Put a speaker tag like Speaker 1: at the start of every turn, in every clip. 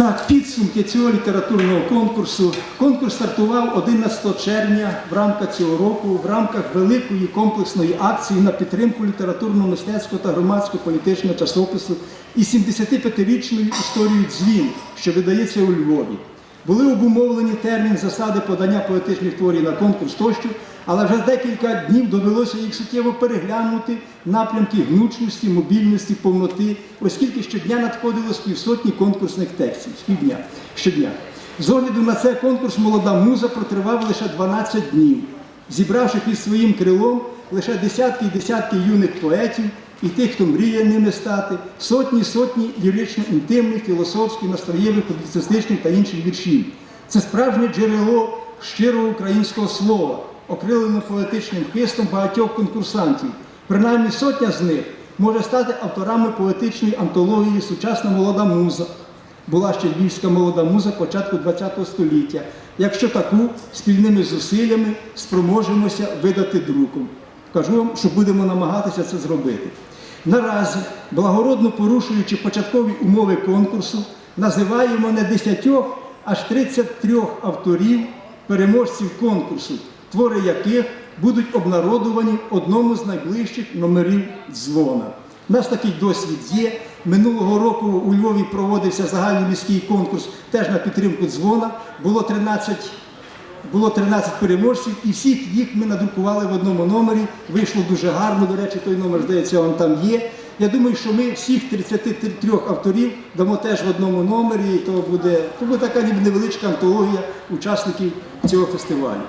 Speaker 1: Так, підсумки цього літературного конкурсу. Конкурс стартував 11 червня в рамках цього року в рамках великої комплексної акції на підтримку літературного мистецького та громадсько-політичного часопису і 75-річною історією дзвін, що видається у Львові. Були обумовлені термін засади подання поетичних творів на конкурс тощо, але вже декілька днів довелося їх суттєво переглянути напрямки гнучності, мобільності, повноти, оскільки щодня надходило з півсотні конкурсних текстів щодня. щодня. З огляду на це конкурс Молода муза протривав лише 12 днів, зібравши під своїм крилом лише десятки і десятки юних поетів і тих, хто мріє ними стати, сотні сотні лірично-інтимних, філософських, настроєвих, публіцистичних та інших віршів. Це справжнє джерело щирого українського слова, окрилено поетичним хистом багатьох конкурсантів. Принаймні сотня з них може стати авторами поетичної антології Сучасна молода муза. Була ще львівська молода муза початку ХХ століття. Якщо таку спільними зусиллями спроможемося видати друком. Кажу вам, що будемо намагатися це зробити. Наразі, благородно порушуючи початкові умови конкурсу, називаємо не 10, аж 33 авторів, переможців конкурсу, твори яких будуть обнародувані в одному з найближчих номерів дзвона. У нас такий досвід є. Минулого року у Львові проводився загальний міський конкурс теж на підтримку дзвона. Було 13 було 13 переможців, і всіх їх ми надрукували в одному номері. Вийшло дуже гарно. До речі, той номер, здається, он там є. Я думаю, що ми всіх 33 авторів дамо теж в одному номері, і то буде, то буде така ніби невеличка антологія учасників цього фестивалю.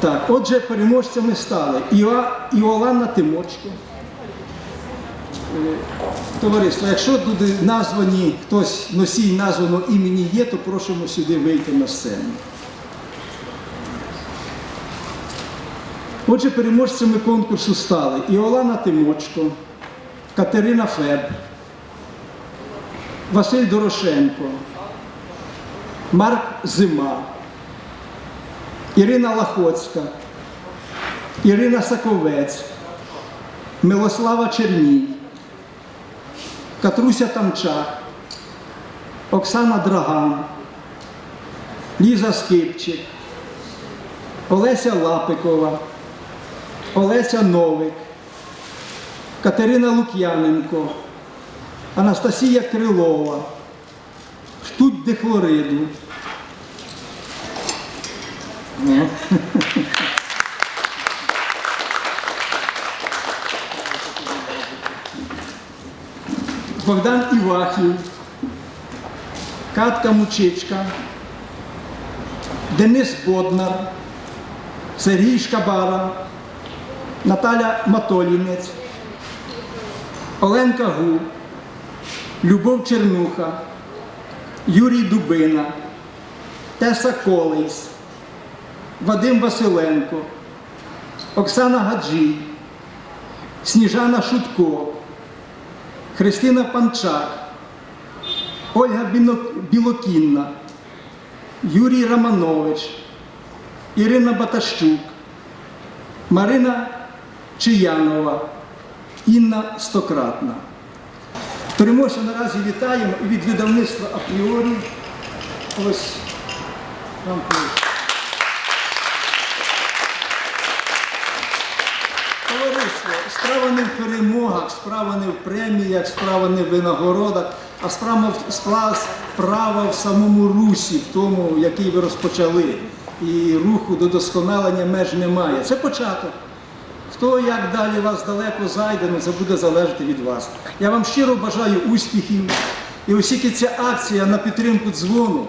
Speaker 1: Так, отже, переможцями стали Іоа- Іоланна Тимочко. Товариство, якщо буде названі хтось носій названого імені є, то просимо сюди вийти на сцену. Отже, переможцями конкурсу стали Іолана Тимочко, Катерина Феб, Василь Дорошенко, Марк Зима, Ірина Лахоцька, Ірина Саковець, Милослава Черній, Катруся Тамчак, Оксана Драган, Ліза Скипчик, Олеся Лапикова, Олеся Новик, Катерина Лук'яненко, Анастасія Крилова, Штуть Дехлориду. Богдан Івахів, Катка Мучичка, Денис Боднар, Сергій Шкабара, Наталя Матолінець, Оленка Гу, Любов Чернуха, Юрій Дубина, Теса Колейс, Вадим Василенко, Оксана Гаджій, Сніжана Шутко, Христина Панчак, Ольга Білокінна, Юрій Романович, Ірина Батащук, Марина Чиянова, Інна Стократна. Переможця наразі вітаємо від видавництва апріорі. Ось вам Товариство, справа не в перемогах, справа не в преміях, справа не в винагородах, а справа, справа в самому русі, в тому, який ви розпочали. І руху до досконалення меж немає. Це початок. Хто як далі вас далеко зайде, ну це буде залежати від вас. Я вам щиро бажаю успіхів. І оскільки ця акція на підтримку дзвону,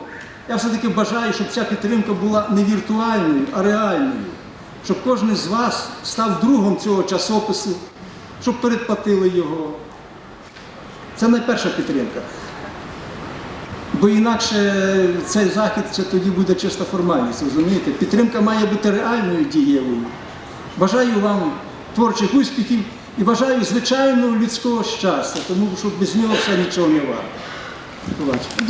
Speaker 1: я все-таки бажаю, щоб ця підтримка була не віртуальною, а реальною. Щоб кожен з вас став другом цього часопису, щоб передплатили його. Це найперша підтримка. Бо інакше цей захід це тоді буде чиста формальність, розумієте? Підтримка має бути реальною дієвою. Бажаю вам творчих успіхів і бажаю звичайного людського щастя, тому що без нього все нічого не варто.